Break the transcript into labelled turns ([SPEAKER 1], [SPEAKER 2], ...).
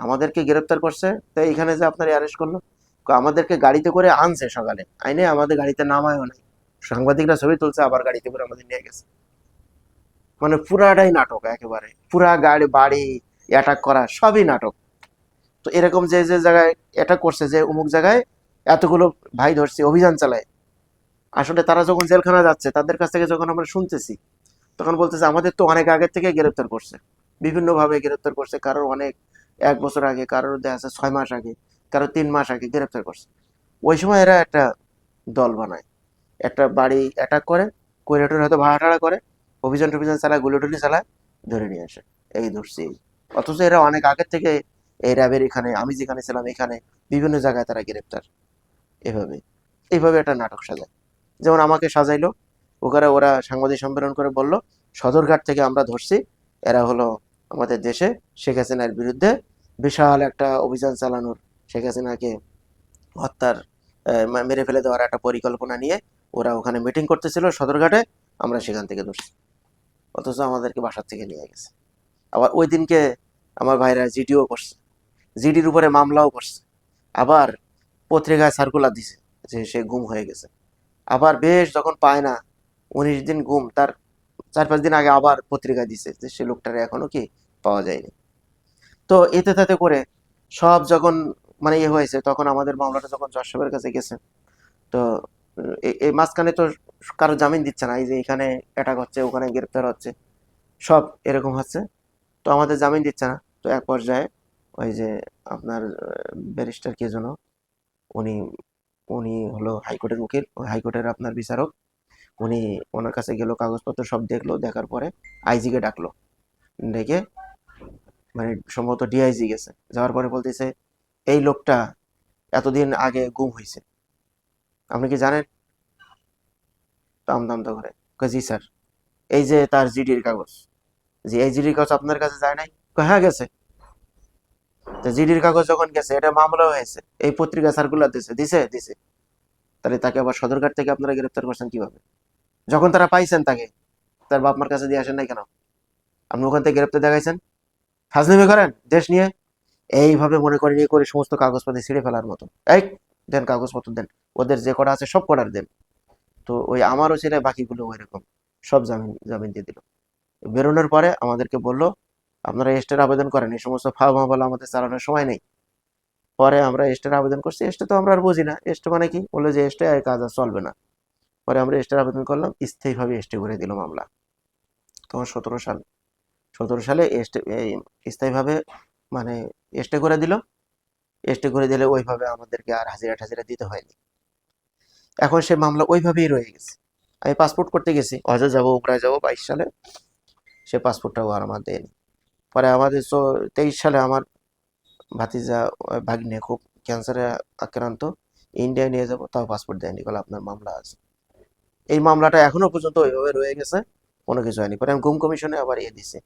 [SPEAKER 1] আমাদেরকে গ্রেপ্তার করছে তো এইখানে যে আপনার অ্যারেস্ট করল আমাদেরকে গাড়িতে করে আনছে সকালে। আইনে আমাদের গাড়িতে নামায়ও নাই। সাংবাদিকরা ছবি তুলছে, আবার গাড়িতে করে আমাদের নিয়ে গেছে। মানে পুরাটাই নাটক একেবারে। পুরা গাড়ি, বাড়ি অ্যাটাক করা, সবই নাটক। তো এরকম যে যে জায়গায় অ্যাটাক করছে, যে অমুক জায়গায় এতগুলো ভাই ধরছে, অভিযান চালায়। আসলে তারা যখন জেলখানা যাচ্ছে, তাদের কাছ থেকে যখন আমরা শুনতেছি, তখন বলতেছে, আমাদের তো অনেক আগের থেকে গ্রেপ্তার করছে। বিভিন্নভাবে গ্রেপ্তার করছে, কারোর অনেক এক বছর আগে, কারোর দেখা যাচ্ছে ছয় মাস আগে কারও তিন মাস আগে গ্রেপ্তার করছে। ওই সময় এরা একটা দল বানায়। একটা বাড়ি অ্যাটাক করে কৈরাটোর হয়তো ভাড়া টাড়া করে, অভিযান টভিযান চালায়, গুলোটুলি চালায়, ধরে নিয়ে আসে। এই ধরছি। অথচ এরা অনেক আগের থেকে এই র্যাবের এখানে, আমি যেখানে ছিলাম এখানে, বিভিন্ন জায়গায় তারা গ্রেপ্তার। এভাবে এইভাবে একটা নাটক সাজায়। যেমন আমাকে সাজাইলো, ওখানে ওরা সাংবাদিক সম্মেলন করে বলল, সদরঘাট থেকে আমরা ধরছি, এরা হলো আমাদের দেশে শেখ হাসিনার বিরুদ্ধে বিশাল একটা অভিযান চালানোর শেখ হাসিনাকে হত্যার মেরে ফেলে দেওয়ার একটা পরিকল্পনা নিয়ে ওরা ওখানে মিটিং করতেছিল সদরঘাটে, আমরা সেখান থেকে ধরছি অথচ আমাদেরকে বাসার থেকে নিয়ে গেছে। আবার ওই দিনকে আমার ভাইরা জিডিও করছে। জিডির উপরে মামলাও করছে। আবার পত্রিকায় সার্কুলার দিছে যে সে গুম হয়ে গেছে। আবার বেশ যখন পায় না, উনিশ দিন গুম, তার চার পাঁচ দিন আগে আবার পত্রিকা দিছে যে সে লোকটারে এখনও কি পাওয়া যায়নি। তো এতে তাতে করে সব যখন মানে ইয়ে হয়েছে, তখন আমাদের মামলাটা যখন জজ কাছে গেছে, তো এই মাঝখানে তো কারও জামিন দিচ্ছে না, এই যে এখানে অ্যাটাক হচ্ছে, ওখানে গ্রেপ্তার হচ্ছে, সব এরকম হচ্ছে, তো আমাদের জামিন দিচ্ছে না। তো এক পর্যায়ে ওই যে আপনার ব্যারিস্টার কে যেন, উনি উনি হলো হাইকোর্টের উকিল হাইকোর্টের আপনার বিচারক উনি ওনার কাছে গেল, কাগজপত্র সব দেখল, দেখার পরে আইজিকে ডাকলো। ডেকে মানে সম্ভবত ডিআইজি গেছে। যাওয়ার পরে বলতেছে, এই লোকটা এতদিন আগে গুম হয়েছে। আপনি কি জানেন? দাম দাম তো করে জি স্যার। এই যে তার জিডির কাগজ। জি, এই জিডির কাগজ আপনার কাছে যায় নাই? হ্যাঁ গেছে। জিডির কাগজ যখন গেছে, এটা মামলা হয়েছে। এই পত্রিকা সার্কুলার দিছে। দিছে দিছে। তাহলে তাকে আবার সদরঘাট থেকে আপনারা গ্রেফতার করছেন কীভাবে? যখন তারা পাইছেন তাকে, তার বাপ মার কাছে দিয়ে আসেন নাই কেন? আপনি ওখান থেকে গ্রেপ্তার দেখাইছেন? ফাজলিমি করেন দেশ নিয়ে? এইভাবে মনে করে নিয়ে করে সমস্ত কাগজপত্র ছিঁড়ে ফেলার মতো। এই, দেন কাগজপত্র দেন। ওদের যে কটা আছে সব কটার দেন। তো ওই আমারও ছেলে, বাকিগুলো ওই রকম সব জামিন জামিন দিয়ে দিল। বেরোনোর পরে আমাদেরকে বলল, আপনারা এস্টের আবেদন করেন, এই সমস্ত ফাও মামলা আমাদের চালানোর সময় নেই। পরে আমরা এস্টের আবেদন করছি এস্টে তো আমরা আর বুঝি না। এস্টে মানে কি? বলল যে এস্টে এই কাজ আর চলবে না। পরে আমরা এস্টের আবেদন করলাম, স্থায়ীভাবে এস্টে করে দিল মামলা। তখন সতেরো সাল, সতেরো সালে এস্টে স্থায়ীভাবে মানে এস্টে করে দিল। এস্টে করে দিলে ওইভাবে আমাদেরকে আর হাজিরা টাজিরা দিতে হয়নি। এখন সে মামলা ওইভাবেই রয়ে গেছে। আমি পাসপোর্ট করতে গেছি হজে যাব উপরায় যাব বাইশ সালে। সে পাসপোর্টটাও আর আমার দেয়নি। পরে আমাদের তো তেইশ সালে আমার ভাতিজা, ভাগ্নে খুব ক্যান্সারে আক্রান্ত, ইন্ডিয়ায় নিয়ে যাব, তাও পাসপোর্ট দেয়নি, বলে আপনার মামলা আছে। এই মামলাটা এখনও পর্যন্ত ওইভাবে রয়ে গেছে, কোনো কিছু হয়নি। পরে আমি ঘুম কমিশনে আবার ইয়ে দিছি।